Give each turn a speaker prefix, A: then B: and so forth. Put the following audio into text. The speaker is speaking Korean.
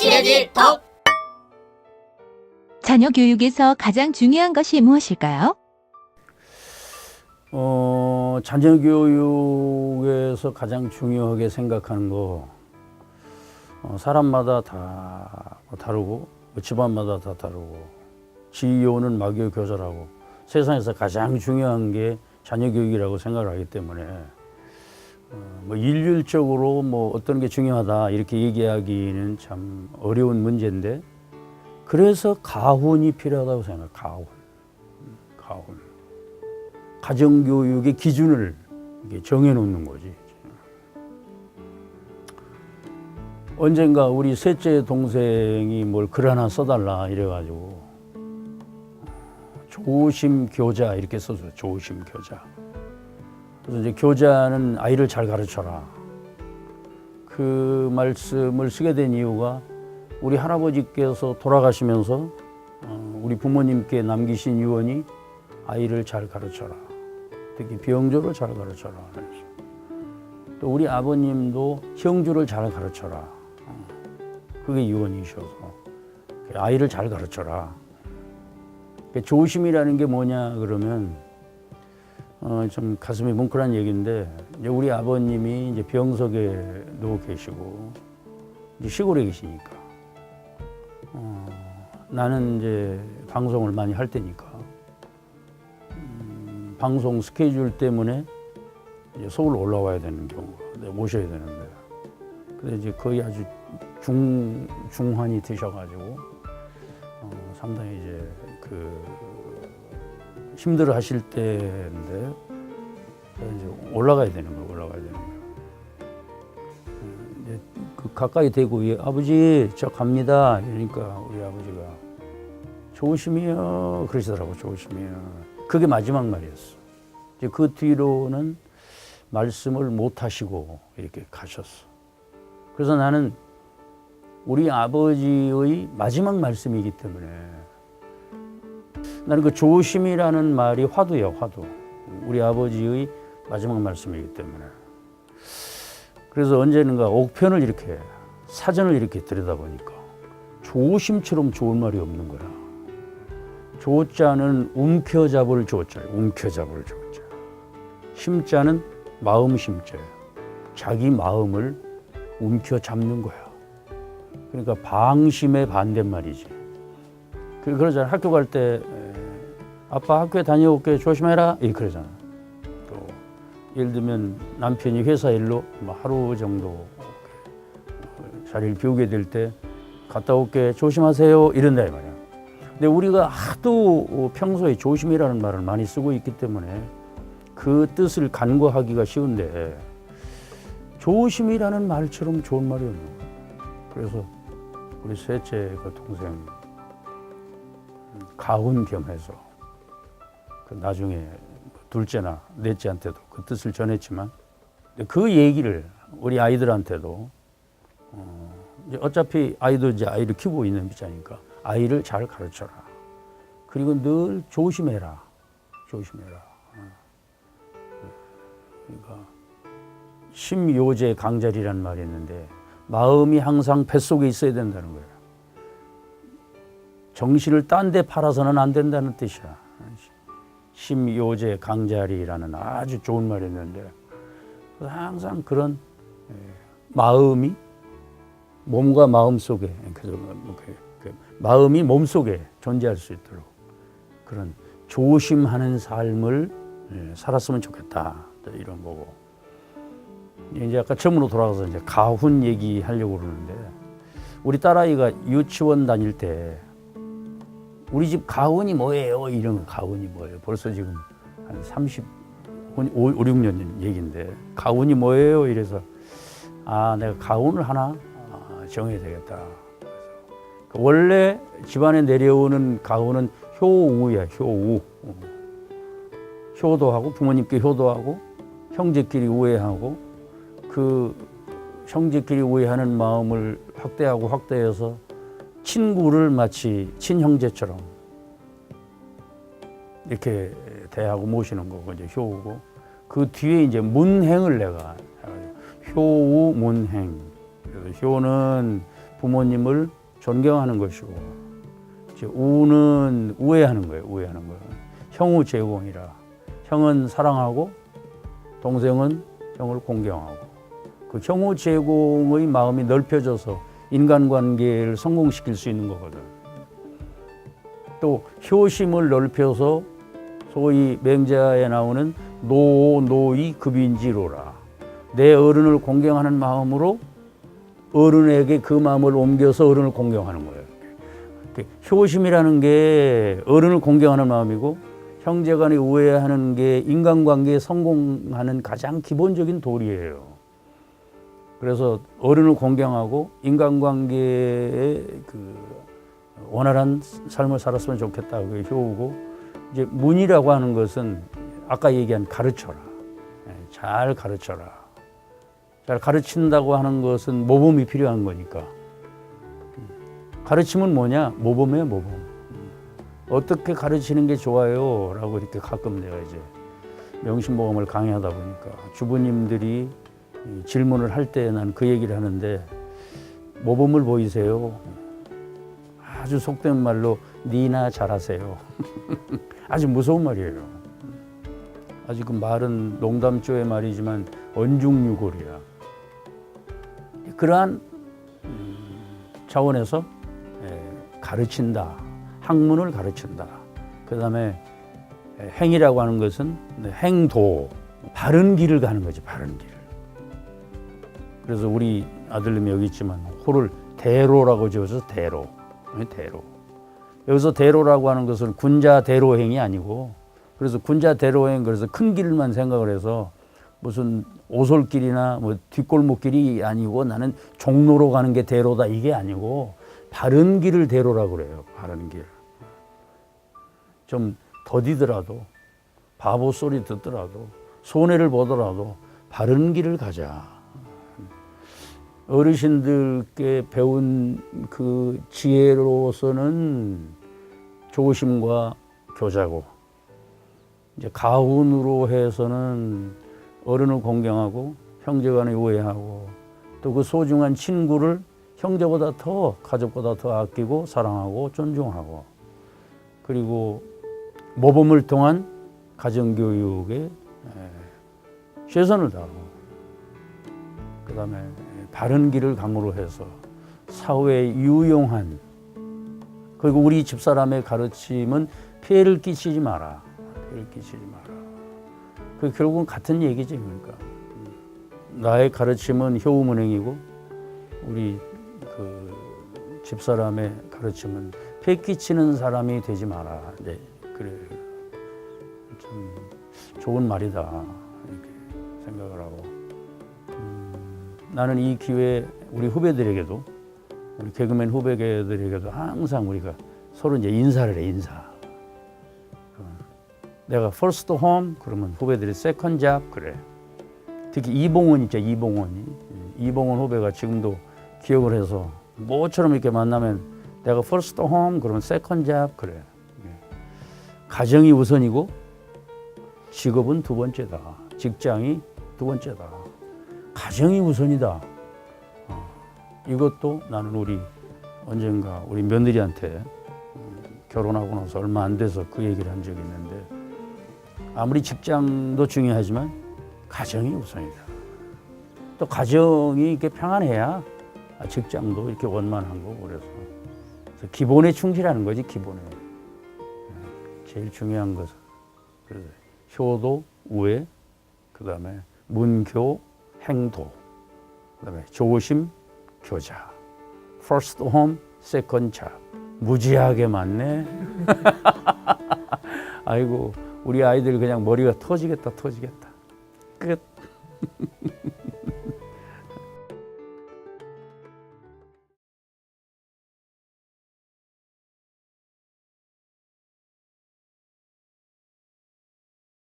A: 친해질 덕
B: 자녀 교육에서 가장 중요한 것이 무엇일까요?
C: 어, 자녀 교육에서 가장 중요하게 생각하는 거, 어, 사람마다 다뭐 다르고, 뭐 집안마다 다 다르고, 지효는 마교 교사라고, 세상에서 가장 중요한 게 자녀 교육이라고 생각을 하기 때문에, 어, 뭐 일률적으로 뭐 어떤 게 중요하다 이렇게 얘기하기는 참 어려운 문제인데, 그래서 가훈이 필요하다고 생각해요. 가훈. 음, 가훈. 가정교육의 기준을 정해놓는 거지. 언젠가 우리 셋째 동생이 뭘 글 하나 써달라 이래가지고 조심 교자 이렇게 써줘요. 조심 교자. 그래서 이제 교자는 아이를 잘 가르쳐라. 그 말씀을 쓰게 된 이유가 우리 할아버지께서 돌아가시면서 어, 우리 부모님께 남기신 유언이 아이를 잘 가르쳐라. 특히 병조를 잘 가르쳐라. 또 우리 아버님도 형주를 잘 가르쳐라. 어, 그게 유언이셔서 아이를 잘 가르쳐라. 그 조심이라는 게 뭐냐 그러면 어, 좀 가슴이 뭉클한 얘기인데 이제 우리 아버님이 이제 병석에 누워 계시고 이제 시골에 계시니까. 어, 나는 이제 방송을 많이 할 때니까. 음, 방송 스케줄 때문에 이제 서울 올라와야 되는 경우가 내가 모셔야 되는데. 근데 이제 거의 아주 중 중환이 드셔가지고 어, 상당히 이제 그 힘들어 하실 때인데 이제 올라가야 되는 거예요. 올라가야 되는 거예요. 음, 그 가까이 대고 예, 아버지 저 갑니다. 이러니까 우리 아버지가 조심히요 그러시더라고 조심히요. 그게 마지막 말이었어. 이제 그 뒤로는 말씀을 못 하시고 이렇게 가셨어. 그래서 나는 우리 아버지의 마지막 말씀이기 때문에 나는 그 조심이라는 말이 화두예요, 화두. 우리 아버지의 마지막 말씀이기 때문에. 그래서 언제는가 옥편을 이렇게 사전을 이렇게 들여다보니까 조심처럼 좋은 말이 없는 거야. 조자는 움켜잡을 조자, 움켜잡을 조자. 심자는 마음 심자예요. 자기 마음을 움켜잡는 거야. 그러니까 방심의 반대말이지. 그- 그러잖아. 학교 갈 때 아빠 학교에 다녀올게 조심해라. 이 그러잖아. 또 예를 들면 남편이 회사 일로 뭐 하루 정도 자리를 비우게 될 때 갔다 올게 조심하세요 이런다 이 말이야. 근데 우리가 하도 평소에 조심이라는 말을 많이 쓰고 있기 때문에 그 뜻을 간과하기가 쉬운데 조심이라는 말처럼 좋은 말이 없는 거야. 그래서 우리 셋째 그 동생 가훈 겸해서 그 나중에 둘째나 넷째한테도 그 뜻을 전했지만 그 얘기를 우리 아이들한테도 어, 어차피 아이도 이제 아이를 키우고 있는 입장이니까 아이를 잘 가르쳐라. 그리고 늘 조심해라. 조심해라. 어. 그러니까 심요제 강자리라는 말이 있는데 마음이 항상 뱃속에 있어야 된다는 거예요. 정신을 딴 데 팔아서는 안 된다는 뜻이야. 심요제 강자리라는 아주 좋은 말이 있는데 항상 그런 예, 마음이 몸과 마음 속에 그래서 뭐 그- 그 마음이 몸 속에 존재할 수 있도록 그런 조심하는 삶을 예, 살았으면 좋겠다. 이런 거고. 이제 아까 처음으로 돌아가서 이제 가훈 얘기하려고 그러는데 우리 딸아이가 유치원 다닐 때 우리 집 가훈이 뭐예요? 이런 거 가훈이 뭐예요? 벌써 지금 한 30, 5, 5 6년 전 얘기인데 가훈이 뭐예요? 이래서 아 내가 가훈을 하나 아, 정해야 되겠다. 그 원래 집안에 내려오는 가훈은 효우야 효우. 어. 효도하고 부모님께 효도하고 형제끼리 우애하고 그 형제끼리 우애하는 마음을 확대하고 확대해서 친구를 마치 친형제처럼 이렇게 대하고 모시는 거고 이제 효우고 그 뒤에 이제 문행을 내가 효우 문행 효는 부모님을 존경하는 것이고 이제 우는 우애하는 거예요. 우애하는 거예요. 형우 제공이라 형은 사랑하고 동생은 형을 공경하고 그 형우 제공의 마음이 넓혀져서 인간관계를 성공시킬 수 있는 거거든. 또 효심을 넓혀서 소위 맹자에 나오는 노 노이 급인지로라 내 어른을 공경하는 마음으로 어른에게 그 마음을 옮겨서 어른을 공경하는 거예요. 효심이라는 게 어른을 공경하는 마음이고 형제간에 우애하는 게 인간관계에 성공하는 가장 기본적인 도리예요. 그래서 어른을 공경하고 인간관계에 그 원활한 삶을 살았으면 좋겠다. 그게 효우고 이제 문이라고 하는 것은 아까 얘기한 가르쳐라. 예, 잘 가르쳐라. 잘 가르친다고 하는 것은 모범이 필요한 거니까. 가르침은 뭐냐? 모범이에요, 모범. 어떻게 가르치는 게 좋아요? 라고 이렇게 가끔 내가 이제 명심보험을 강의하다 보니까 주부님들이 이 질문을 할 때 난 그 얘기를 하는데 모범을 보이세요. 아주 속된 말로 니나 잘하세요. 아주 무서운 말이에요. 아직 그 말은 농담조의 말이지만 언중유골이야. 그러한 음, 차원에서 예, 가르친다. 학문을 가르친다. 그 다음에 행이라고 하는 것은 네, 행도, 바른 길을 가는 거지, 바른 길. 그래서 우리 아들님이 여기 있지만 호를 대로라고 지어서 대로, 네, 대로. 여기서 대로라고 하는 것은 군자 대로행이 아니고 그래서 군자 대로행 그래서 큰 길만 생각을 해서 무슨 오솔길이나 뭐 뒷골목길이 아니고 나는 종로로 가는 게 대로다 이게 아니고 바른 길을 대로라고 그래요. 바른 길. 좀 더디더라도 바보 소리 듣더라도 손해를 보더라도 바른 길을 가자. 어르신들께 배운 그 지혜로서는 조심과 교자고 이제 가훈으로 해서는 어른을 공경하고 형제간에 우애하고 또 그 소중한 친구를 형제보다 더 가족보다 더 아끼고 사랑하고 존중하고 그리고 모범을 통한 가정교육에 에, 최선을 다하고 그 다음에 바른 길을 강으로 해서 사회에 유용한 그리고 우리 집사람의 가르침은 피해를 끼치지 마라. 피해를 끼치지 마라. 그 결국은 같은 얘기지 그러니까 나의 가르침은 효우문행이고 우리 그 집사람의 가르침은 피해 끼치는 사람이 되지 마라. 네, 그래 참 좋은 말이다 이렇게 생각을 하고 음, 나는 이 기회 우리 후배들에게도 우리 개그맨 후배들에게도 항상 우리가 서로 이제 인사를 해 인사. 어, 내가 first home 그러면 후배들이 second job 그래. 특히 이봉원 있죠 이봉원이 이봉원 후배가 지금도 기억을 해서 모처럼 이렇게 만나면 내가 first home 그러면 second job 그래. 예. 가정이 우선이고 직업은 두 번째다. 직장이 두 번째다. 가정이 우선이다. 이것도 나는 우리 언젠가 우리 며느리한테 음, 결혼하고 나서 얼마 안 돼서 그 얘기를 한 적이 있는데 아무리 직장도 중요하지만 가정이 우선이다. 또 가정이 이렇게 평안해야 직장도 이렇게 원만한 거고 그래서, 기본에 충실하는 거지 기본에 제일 중요한 것은 효도 우애 그 다음에 문교 행도 그다음에 조심 교자. First home, second job. 무지하게 많네. 아이고, 우리 아이들 그냥 머리가 터지겠다, 터지겠다. 끝.